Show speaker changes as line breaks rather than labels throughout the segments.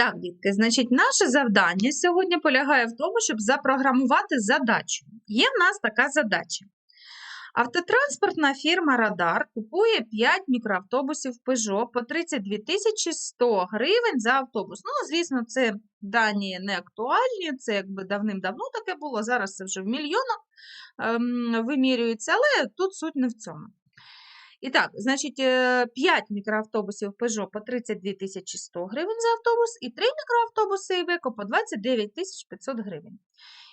Так, дітки, значить, наше завдання сьогодні полягає в тому, щоб запрограмувати задачу. Є в нас така задача. Автотранспортна фірма Радар купує 5 мікроавтобусів Peugeot по 32 тисячі 100 гривень за автобус. Ну, звісно, це дані не актуальні, це якби давним-давно таке було, зараз це вже в мільйонах ем, вимірюється, але тут суть не в цьому. І так, значить, 5 мікроавтобусів Peugeot по 32 тисячі 100 гривень за автобус і 3 мікроавтобуси Iveco по 29 тисяч 500 гривень.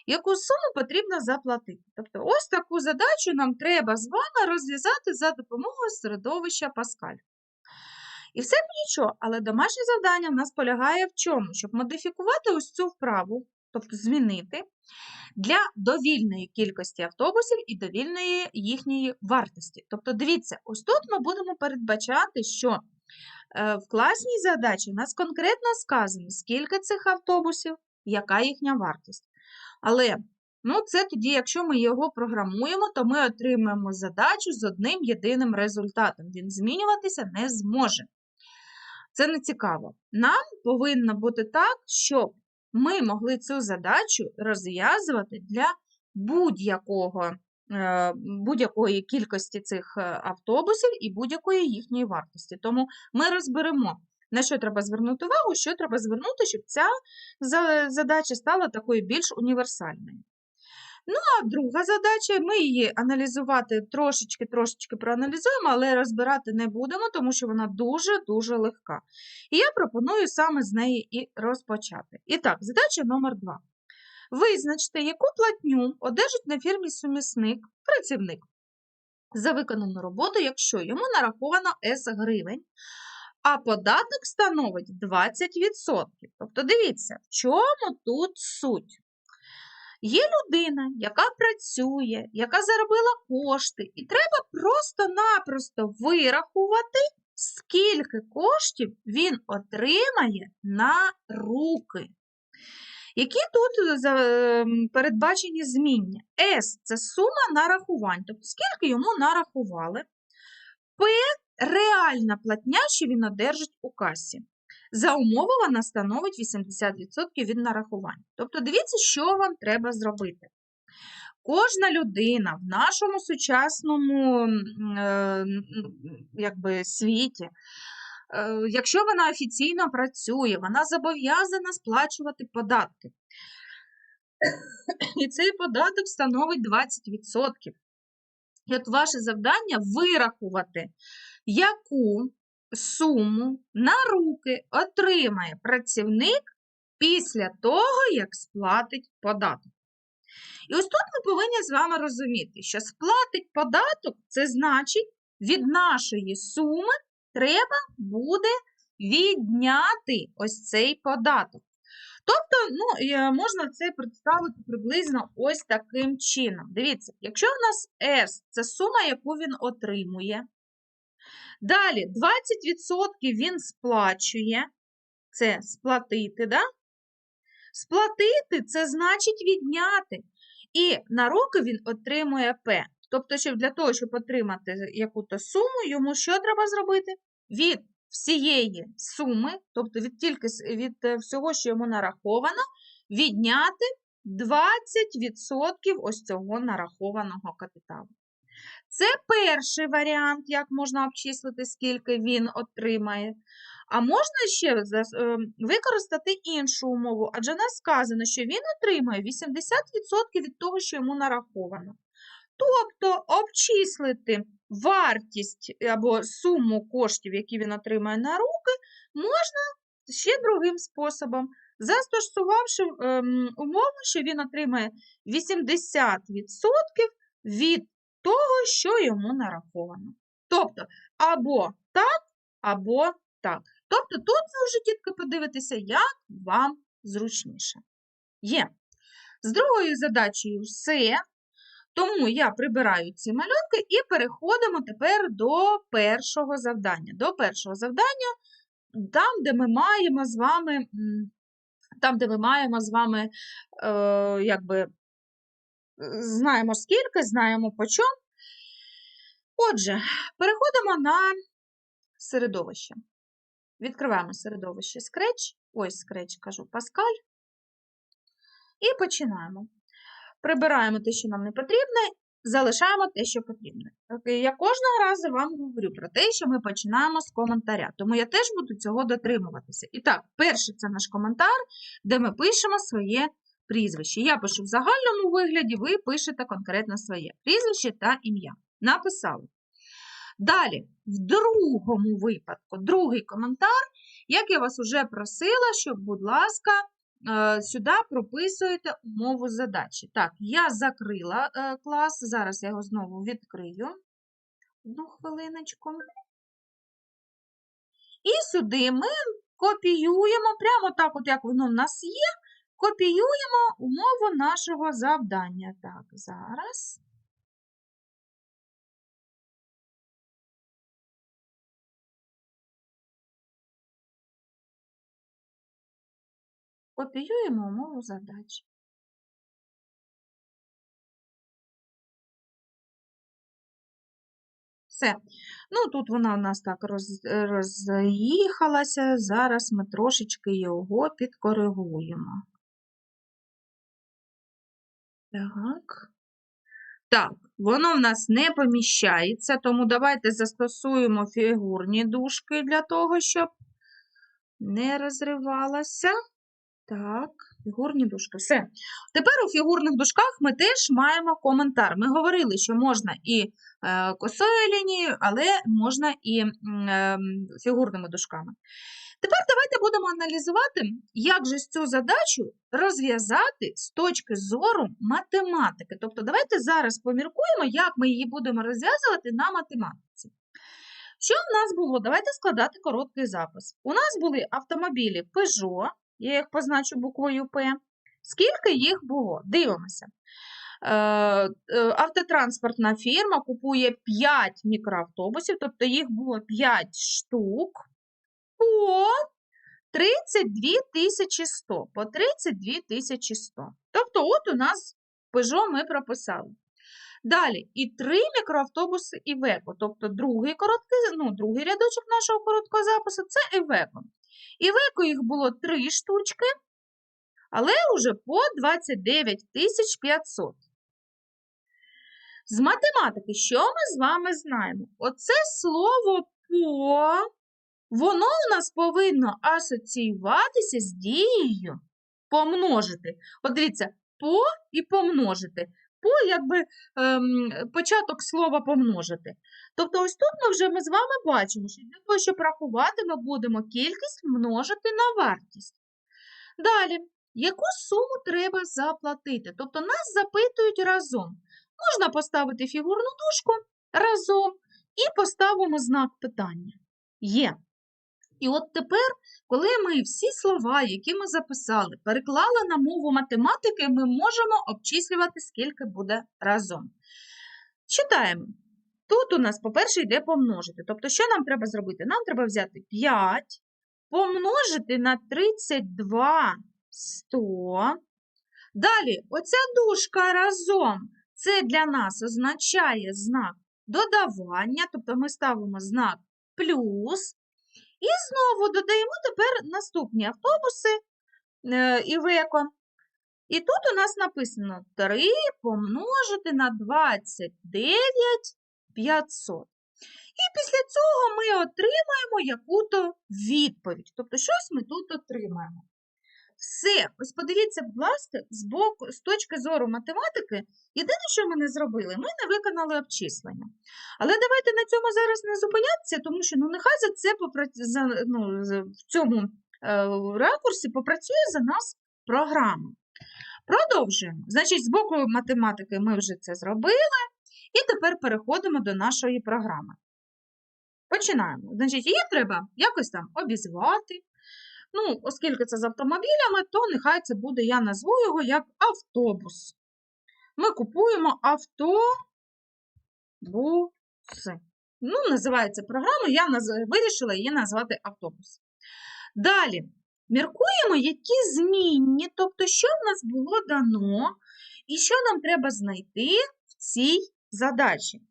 Яку суму потрібно заплатити? Тобто, ось таку задачу нам треба з вами розв'язати за допомогою середовища Паскаль. І все б нічого, але домашнє завдання в нас полягає в чому? Щоб модифікувати ось цю вправу, тобто змінити для довільної кількості автобусів і довільної їхньої вартості. Тобто, дивіться, ось тут ми будемо передбачати, що е, в класній задачі у нас конкретно сказано, скільки цих автобусів, яка їхня вартість. Але ну, це тоді, якщо ми його програмуємо, то ми отримаємо задачу з одним єдиним результатом. Він змінюватися не зможе. Це не цікаво. Нам повинно бути так, щоб ми могли цю задачу розв'язувати для будь-якого, е, будь-якої кількості цих е, автобусів і будь-якої їхньої вартості. Тому ми розберемо, на що треба звернути увагу, що треба звернути, щоб ця задача стала такою більш універсальною. Ну, а друга задача, ми її аналізувати трошечки-трошечки проаналізуємо, але розбирати не будемо, тому що вона дуже-дуже легка. І я пропоную саме з неї і розпочати. І так, задача номер два. Визначте, яку платню одержить на фірмі сумісник, працівник за виконану роботу, якщо йому нараховано С гривень, а податок становить 20%. Тобто, дивіться, в чому тут суть? Є людина, яка працює, яка заробила кошти, і треба просто-напросто вирахувати, скільки коштів він отримає на руки. Які тут ем, передбачені зміння? С це сума нарахувань, тобто скільки йому нарахували. П реальна платня, що він одержить у касі. За умови вона становить 80% від нарахувань. Тобто, дивіться, що вам треба зробити. Кожна людина в нашому сучасному е, якби, світі, е, якщо вона офіційно працює, вона зобов'язана сплачувати податки. І цей податок становить 20%. І от ваше завдання вирахувати, яку суму на руки отримає працівник після того, як сплатить податок. І ось тут ми повинні з вами розуміти, що сплатить податок це значить, від нашої суми треба буде відняти ось цей податок. Тобто, ну, е, можна це представити приблизно ось таким чином. Дивіться, якщо в нас S це сума, яку він отримує. Далі 20% він сплачує. Це сплатити, да? Сплатити це значить відняти. І на руки він отримує П. Тобто, щоб для того, щоб отримати яку-то суму, йому що треба зробити? Від всієї суми, тобто від тільки від е, всього, що йому нараховано, відняти 20% ось цього нарахованого капіталу. Це перший варіант, як можна обчислити, скільки він отримає. А можна ще е, використати іншу умову, адже нас сказано, що він отримає 80% від того, що йому нараховано. Тобто обчислити вартість або суму коштів, які він отримає на руки, можна ще другим способом, застосувавши ем, умову, що він отримає 80% від того, що йому нараховано. Тобто або так, або так. Тобто тут ви вже тітки подивитися, як вам зручніше. Є. З другою задачею все. Тому я прибираю ці малюнки і переходимо тепер до першого завдання. До першого завдання, там, де ми маємо з вами, там, де ми маємо з вами, е, якби, знаємо скільки, знаємо по чому. Отже, переходимо на середовище. Відкриваємо середовище Scratch, ось Scratch, кажу, Pascal. І починаємо. Прибираємо те, що нам не потрібне, залишаємо те, що потрібне. Я кожного разу вам говорю про те, що ми починаємо з коментаря, тому я теж буду цього дотримуватися. І так, перший це наш коментар, де ми пишемо своє прізвище. Я пишу в загальному вигляді, ви пишете конкретно своє прізвище та ім'я. Написали. Далі, в другому випадку, другий коментар, як я вас вже просила, щоб, будь ласка, е, сюди прописуєте умову задачі. Так, я закрила е, клас, зараз я його знову відкрию. Одну хвилиночку. І сюди ми копіюємо, прямо так, от як воно в нас є, копіюємо умову нашого завдання. Так, зараз. Копіюємо умову задачі. Все. Ну, тут вона у нас так роз, роз'їхалася. Зараз ми трошечки його підкоригуємо. Так. Так, воно в нас не поміщається, тому давайте застосуємо фігурні дужки для того, щоб не розривалося. Так, фігурні дужки. Все. Тепер у фігурних дужках ми теж маємо коментар. Ми говорили, що можна і е, косою лінією, але можна і е, фігурними дужками. Тепер давайте будемо аналізувати, як же цю задачу розв'язати з точки зору математики. Тобто, давайте зараз поміркуємо, як ми її будемо розв'язувати на математиці. Що в нас було? Давайте складати короткий запис. У нас були автомобілі Peugeot, я їх позначу буквою П. Скільки їх було? Дивимося. Е, е, Автотранспортна фірма купує 5 мікроавтобусів, тобто їх було 5 штук по 32 тисячі 100. По 32 тисячі 100. Тобто, от у нас Peugeot ми прописали. Далі, і 3 мікроавтобуси Івеко, тобто другий короткий, ну, другий рядочок нашого короткого запису це Івеко. Івеко їх було 3 штучки, але вже по 29 500. З математики, що ми з вами знаємо? Оце слово по, воно у нас повинно асоціюватися з дією помножити. От дивіться, по і помножити. По, якби ем, початок слова помножити. Тобто, ось тут ми вже ми з вами бачимо, що для того, щоб рахувати, ми будемо кількість множити на вартість. Далі, яку суму треба заплатити? Тобто нас запитують разом. Можна поставити фігурну дужку разом і поставимо знак питання. Є. І от тепер, коли ми всі слова, які ми записали, переклали на мову математики, ми можемо обчислювати, скільки буде разом. Читаємо. Тут у нас, по-перше, йде помножити. Тобто, що нам треба зробити? Нам треба взяти 5, помножити на 32 100. Далі, оця дужка разом, це для нас означає знак додавання, тобто ми ставимо знак плюс. І знову додаємо тепер наступні автобуси е, Івеко. І тут у нас написано 3 помножити на 29 500. І після цього ми отримаємо яку-то відповідь. Тобто, щось ми тут отримаємо. Все, ось подивіться, будь ласка, з боку, з точки зору математики, єдине, що ми не зробили, ми не виконали обчислення. Але давайте на цьому зараз не зупинятися, тому що ну, нехай за це за, ну, в цьому е, ракурсі попрацює за нас програма. Продовжуємо. Значить, з боку математики ми вже це зробили, і тепер переходимо до нашої програми. Починаємо. Значить, її треба якось там обізвати. Ну, оскільки це з автомобілями, то нехай це буде, я назву його як автобус. Ми купуємо автобуси. Ну, називається програма, я наз- вирішила її назвати автобус. Далі, міркуємо, які змінні, тобто, що в нас було дано, і що нам треба знайти в цій задачі.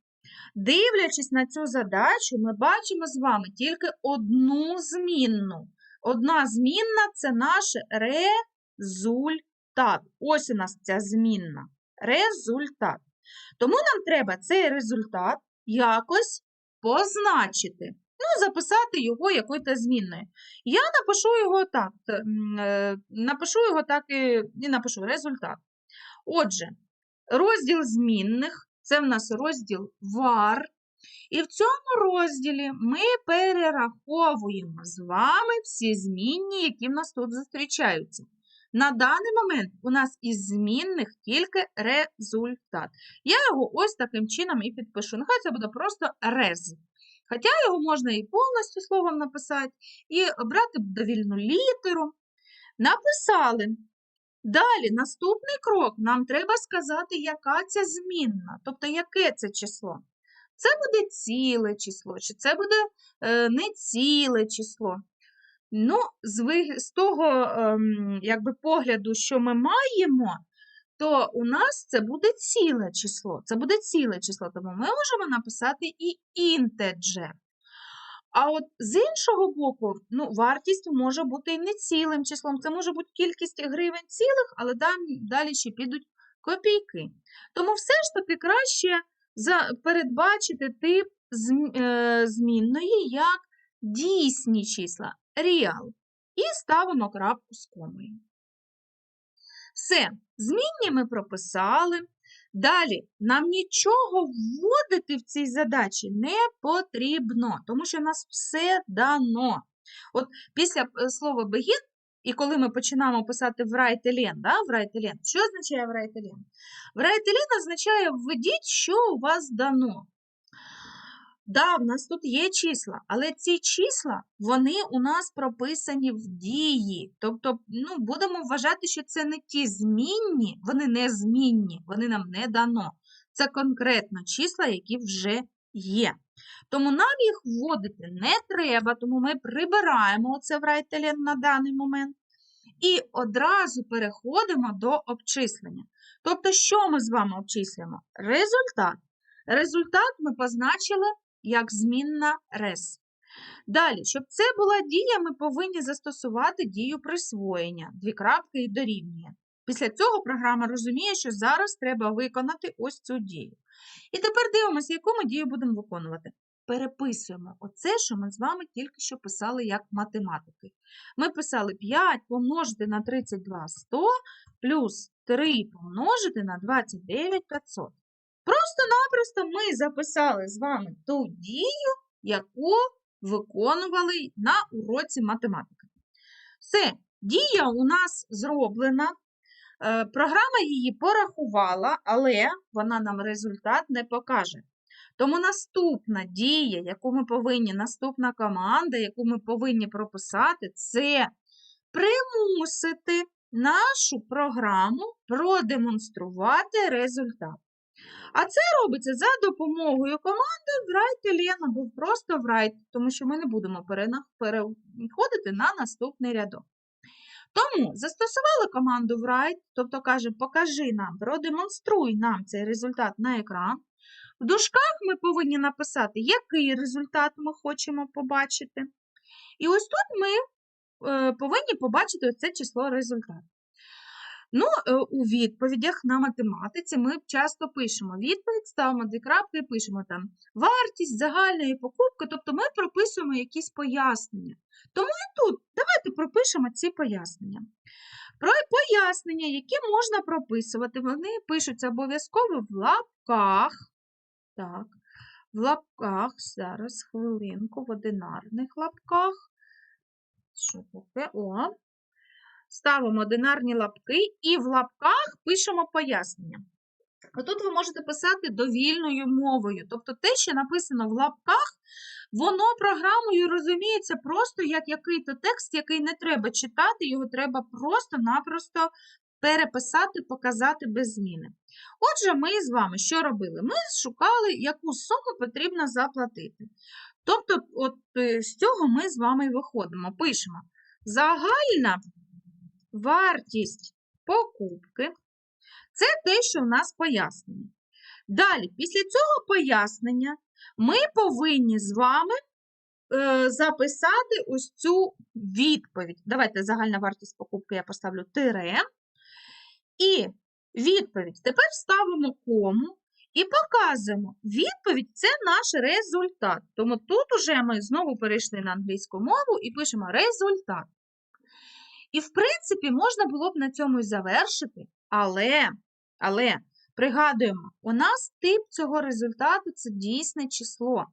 Дивлячись на цю задачу, ми бачимо з вами тільки одну змінну. Одна змінна це наш результат. Ось у нас ця змінна. Результат. Тому нам треба цей результат якось позначити. Ну, записати його якою-то змінною. Я напишу його так. е, Напишу його так і, і напишу результат. Отже, розділ змінних це в нас розділ var. І в цьому розділі ми перераховуємо з вами всі змінні, які в нас тут зустрічаються. На даний момент у нас із змінних тільки результат. Я його ось таким чином і підпишу. Нехай це буде просто рез. Хоча його можна і повністю словом написати, і обрати довільну літеру. Написали. Далі, наступний крок, нам треба сказати, яка ця змінна, тобто яке це число. Це буде ціле число, чи це буде е, не ціле число. Ну, з, того ем, якби, погляду, що ми маємо, то у нас це буде ціле число. Це буде ціле число, тому ми можемо написати і інтеджер. А от з іншого боку, ну, вартість може бути і не цілим числом. Це може бути кількість гривень цілих, але далі ще підуть копійки. Тому все ж таки краще передбачити тип е, змінної як дійсні числа real. І ставимо крапку з комою. Все, змінні ми прописали. Далі нам нічого вводити в цій задачі не потрібно, тому що в нас все дано. От після е, слова begin, і коли ми починаємо писати врайтелен, да, врайтелен, що означає врайтелен? Врайтелен означає введіть, що у вас дано. Да, в нас тут є числа, але ці числа, вони у нас прописані в дії. Тобто, ну, будемо вважати, що це не ті змінні, вони не змінні, вони нам не дано. Це конкретно числа, які вже є. Тому нам їх вводити не треба, тому ми прибираємо оце в райтелен на даний момент і одразу переходимо до обчислення. Тобто, що ми з вами обчислюємо? Результат. Результат ми позначили як змінна res. Далі, щоб це була дія, ми повинні застосувати дію присвоєння, дві крапки і дорівнює. Після цього програма розуміє, що зараз треба виконати ось цю дію. І тепер дивимося, яку ми дію будемо виконувати. Переписуємо оце, що ми з вами тільки що писали як математики. Ми писали 5 помножити на 32 100 плюс 3 помножити на 29 500. Просто-напросто ми записали з вами ту дію, яку виконували на уроці математики. Все, дія у нас зроблена. Е, Програма її порахувала, але вона нам результат не покаже. Тому наступна дія, яку ми повинні, наступна команда, яку ми повинні прописати, це примусити нашу програму продемонструвати результат. А це робиться за допомогою команди write або просто write, тому що ми не будемо переходити на наступний рядок. Тому застосували команду write, тобто каже, покажи нам, продемонструй нам цей результат на екран. В дужках ми повинні написати, який результат ми хочемо побачити. І ось тут ми е, повинні побачити це число результат. Ну, е, у відповідях на математиці ми часто пишемо відповідь, ставимо дві крапки і пишемо там вартість загальної покупки, тобто ми прописуємо якісь пояснення. Тому і тут давайте пропишемо ці пояснення. Про пояснення, які можна прописувати, вони пишуться обов'язково в лапках. Так, в лапках, зараз хвилинку, в одинарних лапках. Що таке? О, ставимо одинарні лапки і в лапках пишемо пояснення. Отут ви можете писати довільною мовою. Тобто те, що написано в лапках, воно програмою розуміється просто як який-то текст, який не треба читати, його треба просто-напросто переписати, показати без зміни. Отже, ми з вами що робили? Ми шукали, яку суму потрібно заплатити. Тобто, от е, з цього ми з вами виходимо. Пишемо загальна вартість покупки це те, що в нас пояснення. Далі, після цього пояснення ми повинні з вами е, записати ось цю відповідь. Давайте загальна вартість покупки я поставлю тире. І відповідь. Тепер ставимо кому і показуємо. Відповідь це наш результат. Тому тут уже ми знову перейшли на англійську мову і пишемо результат. І, в принципі, можна було б на цьому і завершити, але, але пригадуємо, у нас тип цього результату це дійсне число.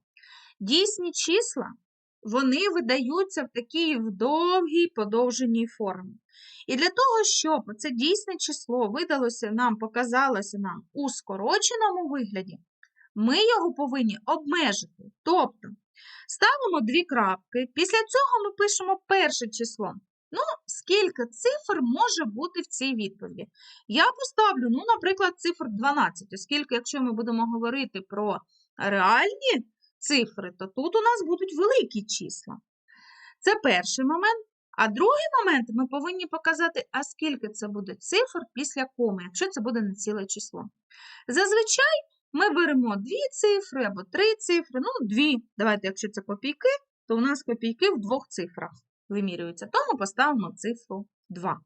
Дійсні числа, вони видаються в такій довгій подовженій формі. І для того, щоб це дійсне число видалося нам, показалося нам у скороченому вигляді, ми його повинні обмежити. Тобто ставимо дві крапки, після цього ми пишемо перше число. Ну, скільки цифр може бути в цій відповіді? Я поставлю, ну, наприклад, цифр 12, оскільки, якщо ми будемо говорити про реальні цифри, то тут у нас будуть великі числа. Це перший момент. А другий момент ми повинні показати, а скільки це буде цифр після коми, якщо це буде не ціле число. Зазвичай ми беремо дві цифри або три цифри, ну, дві. Давайте, якщо це копійки, то у нас копійки в двох цифрах вимірюються, тому поставимо цифру 2.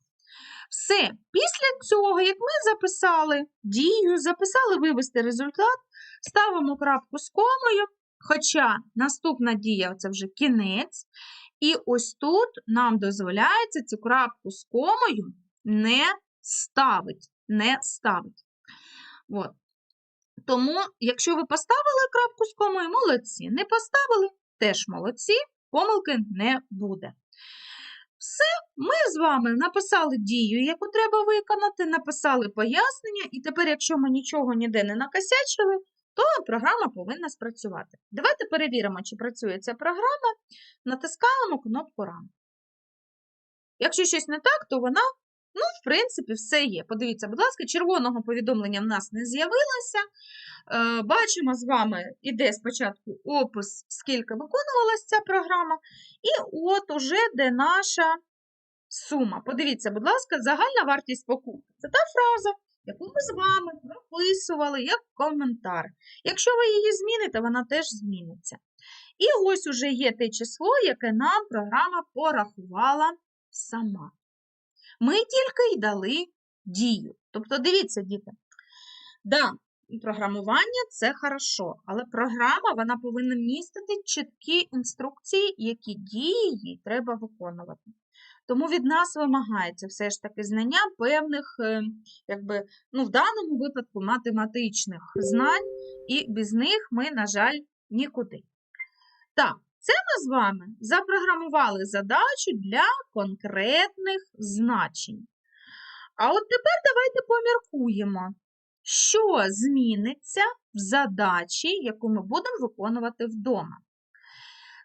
Все, після цього, як ми записали дію, записали вивести результат, ставимо крапку з комою, хоча наступна дія це вже кінець. І ось тут нам дозволяється цю крапку з комою не ставить. Не ставить. От. Тому, якщо ви поставили крапку з комою, молодці. Не поставили, теж молодці, помилки не буде. Все, ми з вами написали дію, яку треба виконати, написали пояснення, і тепер, якщо ми нічого ніде не накосячили, то програма повинна спрацювати. Давайте перевіримо, чи працює ця програма. Натискаємо кнопку Run. Якщо щось не так, то вона, ну, в принципі, все є. Подивіться, будь ласка, червоного повідомлення в нас не з'явилося. Е, Бачимо з вами, іде спочатку опис, скільки виконувалася ця програма, і от уже де наша сума. Подивіться, будь ласка, загальна вартість покупки. Це та фраза, яку ми з вами прописували як коментар. Якщо ви її зміните, вона теж зміниться. І ось уже є те число, яке нам програма порахувала сама. Ми тільки й дали дію. Тобто, дивіться, діти, да, програмування це хорошо, але програма вона повинна містити чіткі інструкції, які дії треба виконувати. Тому від нас вимагається все ж таки знання певних, е, якби, ну, в даному випадку, математичних знань, і без них ми, на жаль, нікуди. Так, це ми з вами запрограмували задачу для конкретних значень. А от тепер давайте поміркуємо, що зміниться в задачі, яку ми будемо виконувати вдома.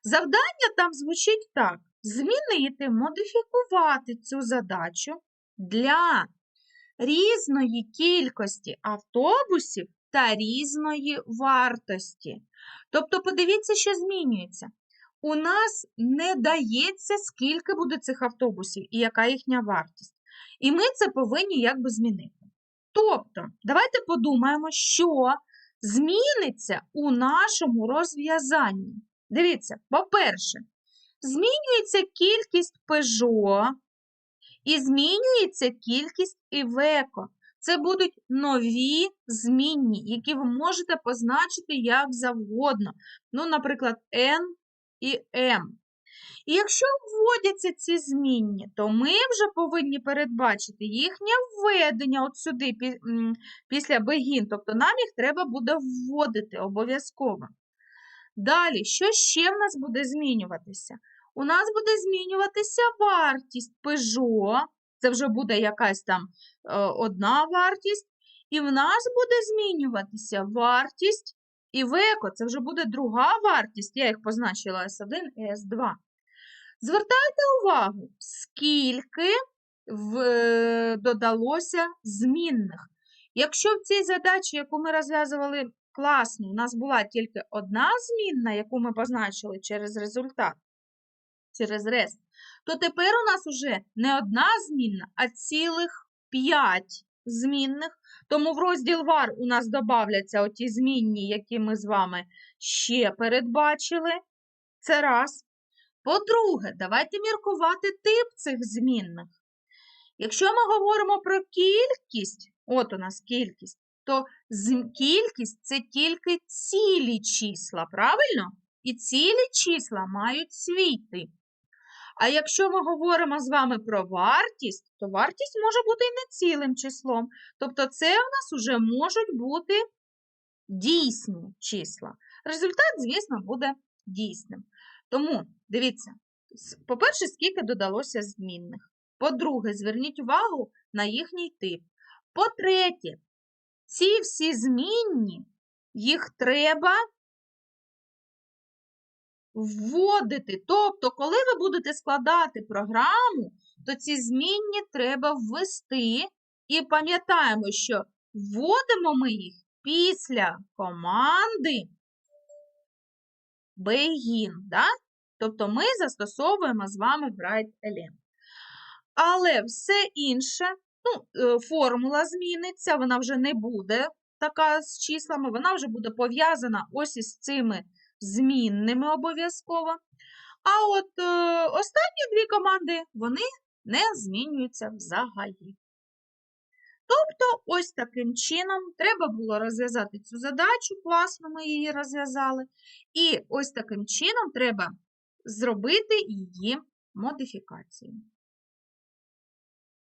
Завдання там звучить так: змінити, модифікувати цю задачу для різної кількості автобусів та різної вартості. Тобто, подивіться, що змінюється. У нас не дається, скільки буде цих автобусів і яка їхня вартість. І ми це повинні якби змінити. Тобто, давайте подумаємо, що зміниться у нашому розв'язанні. Дивіться, по-перше, змінюється кількість Peugeot і змінюється кількість Iveco. Це будуть нові змінні, які ви можете позначити як завгодно. Ну, наприклад, N і M. І якщо вводяться ці змінні, то ми вже повинні передбачити їхнє введення от сюди після begin, тобто нам їх треба буде вводити обов'язково. Далі, що ще в нас буде змінюватися? У нас буде змінюватися вартість Peugeot, це вже буде якась там е, одна вартість, і в нас буде змінюватися вартість Iveco, це вже буде друга вартість, я їх позначила S1 і S2. Звертайте увагу, скільки в, е, додалося змінних. Якщо в цій задачі, яку ми розв'язували класно, у нас була тільки одна змінна, яку ми позначили через результат, через рест, то тепер у нас уже не одна змінна, а цілих п'ять змінних. Тому в розділ var у нас додавляться оті змінні, які ми з вами ще передбачили. Це раз. По-друге, давайте міркувати тип цих змінних. Якщо ми говоримо про кількість, от у нас кількість, то кількість це тільки цілі числа, правильно? І цілі числа мають свій тип. А якщо ми говоримо з вами про вартість, то вартість може бути і не цілим числом. Тобто це у нас вже можуть бути дійсні числа. Результат, звісно, буде дійсним. Тому дивіться, по-перше, скільки додалося змінних. По-друге, зверніть увагу на їхній тип. По-третє, ці всі змінні, їх треба вводити. Тобто, коли ви будете складати програму, то ці змінні треба ввести. І пам'ятаємо, що вводимо ми їх після команди begin. Да? Тобто ми застосовуємо з вами write-element. Але все інше, ну, е, формула зміниться, вона вже не буде така з числами, вона вже буде пов'язана ось із цими змінними обов'язково. А от е, останні дві команди, вони не змінюються взагалі. Тобто, ось таким чином треба було розв'язати цю задачу, класно ми її розв'язали. І ось таким чином треба зробити її модифікацію.